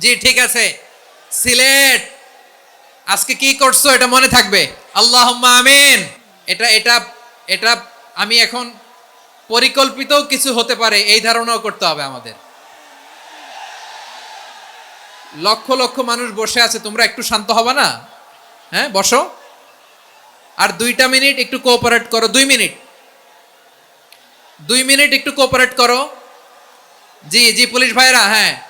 জি, ঠিক আছে। সিলেট। আজকে কি করছ? এটা মনে থাকবে। আল্লাহ আমিন। এটা এটা এটা আমি এখন পরিকল্পিত কিছু হতে পারে, এই ধারণাও করতে হবে আমাদের। লক্ষ লক্ষ মানুষ বসে আছে, তোমরা একটু শান্ত হবে না? হ্যাঁ বসো। আর দুইটা মিনিট একটু কোঅপারেট করো, দুই মিনিট। দুই মিনিট একটু কোঅপারেট করো। জি জি, পুলিশ ভাইরা হ্যাঁ।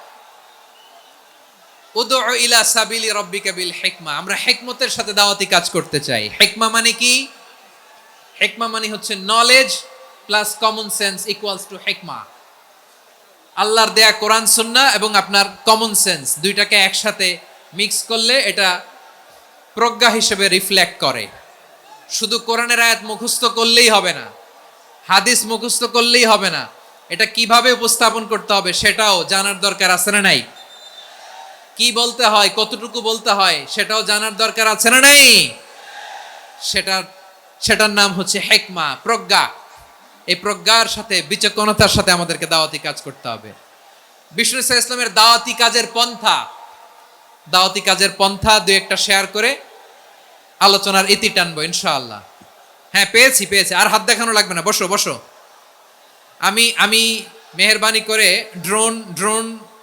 উদু ইলা সাবিলি রব্বিকা বিল হিকমা। আমরা হিকমতের সাথে দাওয়াতি কাজ করতে চাই। হিকমা মানে কি? হিকমা মানে হচ্ছে knowledge plus common sense equals to হিকমা। আল্লাহর দেয়া কোরআন, সুন্নাহ এবং আপনার কমন সেন্স দুইটাকে একসাথে মিক্স করলে এটা প্রজ্ঞা হিসেবে রিফ্লেক্ট করে। শুধু কোরআনের আয়াত মুখস্থ করলেই হবে না, হাদিস মুখস্থ করলেই হবে না। এটা কীভাবে উপস্থাপন করতে হবে সেটাও জানার দরকার আছে না নাই? কি বলতে হয়, কতটুকু বলতে হয়, সেটাও জানার দরকার আছে না নাই? সেটা সেটার নাম হচ্ছে হেকমা, প্রজ্ঞা। এই প্রজ্ঞার সাথে, বিচক্ষণতার সাথে আমাদেরকে দাওয়াতি কাজ করতে হবে। বিষ্ণু ইসা ইসলামের দাওয়াতি কাজের পন্থা। দাওয়াতি কাজের পন্থা দুই একটা শেয়ার করে আলোচনার ইতি টানবো, ইনশাআল্লাহ। হ্যাঁ পেয়েছি পেয়েছি। আর হাত দেখানো লাগবে না, বসো বসো। আমি আমি মেহরবানি করে ড্রোন ড্রোন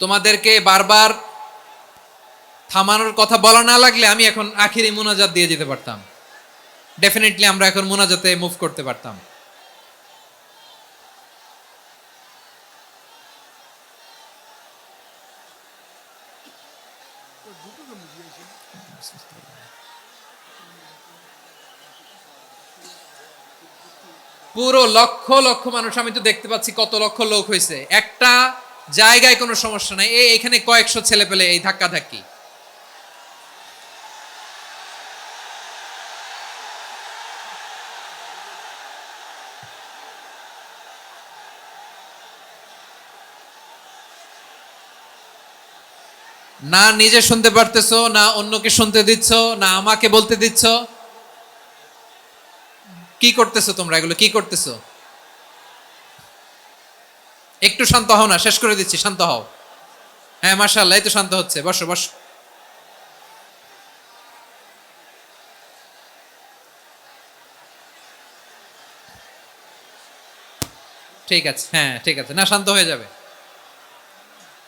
তোমাদেরকে বারবার থামানোর কথা বলা না লাগলে আমি এখন আখিরি মোনাজাত দিয়ে যেতে পারতাম। ডেফিনেটলি আমরা এখন মোনাজাতে মুভ করতে পারতাম। পুরো লক্ষ লক্ষ মানুষ, আমি তো দেখতে পাচ্ছি কত লক্ষ লোক হয়েছে। একটা জায়গায় কোনো সমস্যা নাই। এই এখানে কয়েকশো ছেলে পেলে এই ধাক্কা ধাক্কি না নিজে শুনতে পারতেছো, না অন্যকে শুনতে দিচ্ছ, না আমাকে বলতে দিচ্ছ। কি করতেছো তোমরা এগুলো? কি করতেছো? একটু শান্ত হও না, শেষ করে দিচ্ছি, শান্ত হও। হ্যাঁ মার্শাল্লাহ এই তো শান্ত হচ্ছে, বসো বসো। ঠিক আছে হ্যাঁ ঠিক আছে, না, শান্ত হয়ে যাবে।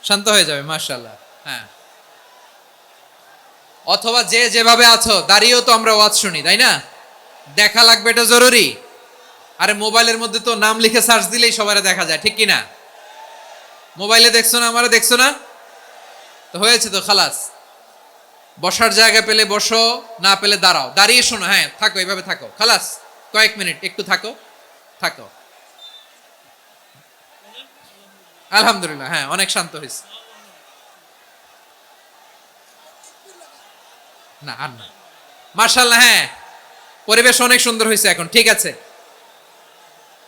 শান্ত হয়ে যাবে মার্শাল্লাহ হ্যাঁ। অথবা যে যেভাবে আছো, দাঁড়িয়েও তো আমরা ওয়াজ শুনি, তাই না? দেখা লাগবে এটা জরুরি। আরে মোবাইলের মধ্যে তো নাম লিখে সার্চ দিলেই সবার দেখা যায়, ঠিক কিনা? না মোবাইলে দেখছ না, আমারে দেখছ না? তো হয়েছে তো, খালাস। বসার জায়গা পেলে বসো, না পেলে দাঁড়াও। দাঁড়িয়ে শোনো হ্যাঁ থাকো, এইভাবে থাকো। খালাস, কয়েক মিনিট, একটু থাকো থাকো। আলহামদুলিল্লাহ হ্যাঁ অনেক শান্ত হয়েছে। না, আর না। মার্শাল্লাহ হ্যাঁ পরিবেশ অনেক সুন্দর হয়েছে এখন, ঠিক আছে।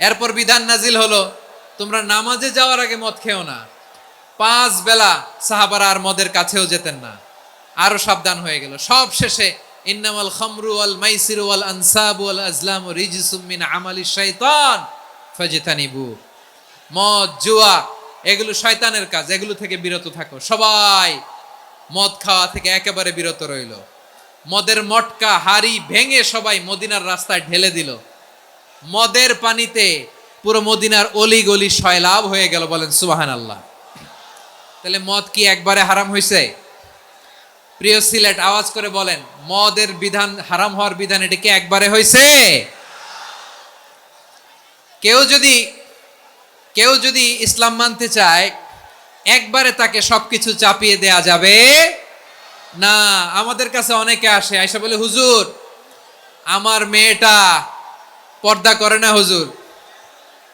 এরপর বিধান নাজিল হলো, তোমরা নামাজে যাওয়ার আগে মদ খেও না। পাঁচ বেলা সাহাবারা আর মদের কাছেও যেতেন না। আরও সাবধান হয়ে গেল। সব শেষে ইন্নামাল খামরু ওয়াল মাইসিরু ওয়াল আনসাবু ওয়াল আজলামু রিজসুম মিন আমালি শাইতান ফাজতানিবু। মদ, জুয়া, এগুলো শয়তানের কাজ। এগুলো থেকে বিরত থাকো। সবাই মদ খাওয়া থেকে একেবারে বিরত রইল। মদের মটকা, হাড়ি ভেঙে সবাই মদিনার রাস্তায় ঢেলে দিল। মদের পানিতে পুরো মদিনার অলি গলি সয়লাভ হয়ে গেল বলেন সুবাহান আল্লাহ তাহলে মদ কি একবারে হারাম হয়েছে প্রিয় সিলেট আওয়াজ করে বলেন, মদের বিধান হারাম হওয়ার বিধান এটা কি একবারে হয়েছে কেউ যদি কেউ যদি ইসলাম মানতে চায়, একবারে তাকে সবকিছু চাপিয়ে দেয়া যাবে? না, আমাদের কাছে অনেকে আসে, আয়সা বলে, হুজুর, আমার মেয়েটা পর্দা করে না হুজুর।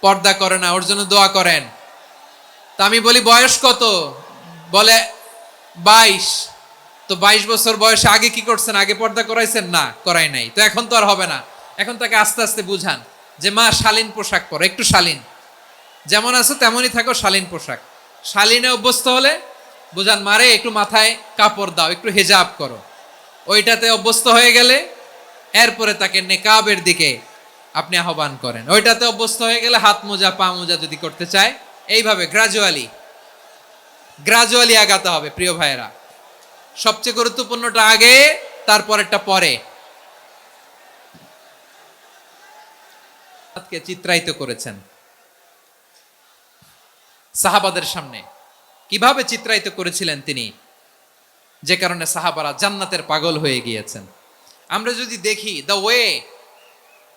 পর্দা করে না, ওর জন্য দোয়া করেন। তা আমি বলি, বয়স কত? বলে, বাইশ। তো বাইশ বছর বয়সে আগে কি করছেন? আগে পর্দা করাইছেন? না, করাই নাই। তো এখন তো আর হবে না। এখন তাকে আস্তে আস্তে বুঝান যে, মা, শালীন পোশাক পরো, একটু শালীন। যেমন আছো তেমনই থাকো, শালীন পোশাক। শালীনে অভ্যস্ত হলে বুঝান মারে একটু মাথায় কাপড় দাও, একটু হেজাব করো। ওইটাতে অভ্যস্ত হয়ে গেলে, এরপরে তাকে নেকাবের দিকে আপনি আহ্বান করেন। ওইটাতে অভ্যস্ত হয়ে গেলে হাত মোজা, পা মোজা যদি করতে চায়, এইভাবে গ্রাজুয়ালি গ্রাজুয়ালি আগাতে হবে প্রিয় ভাইয়েরা। সবচেয়ে গুরুত্বপূর্ণটা আগে, তারপরেরটা পরে। চিত্রায়িত করেছেন। সাহাবাদের সামনে কীভাবে চিত্রায়িত করেছিলেন তিনি? যে কারণে সাহাবারা জান্নাতের পাগল হয়ে গিয়েছেন। আমরা যদি দেখি the way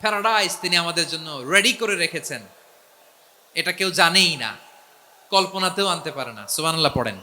paradise তিনি আমাদের জন্য রেডি করে রেখেছেন। এটা কেউ জানেই না। কল্পনাতেও আনতে পারে না। সুবান আল্লাহ পড়েন।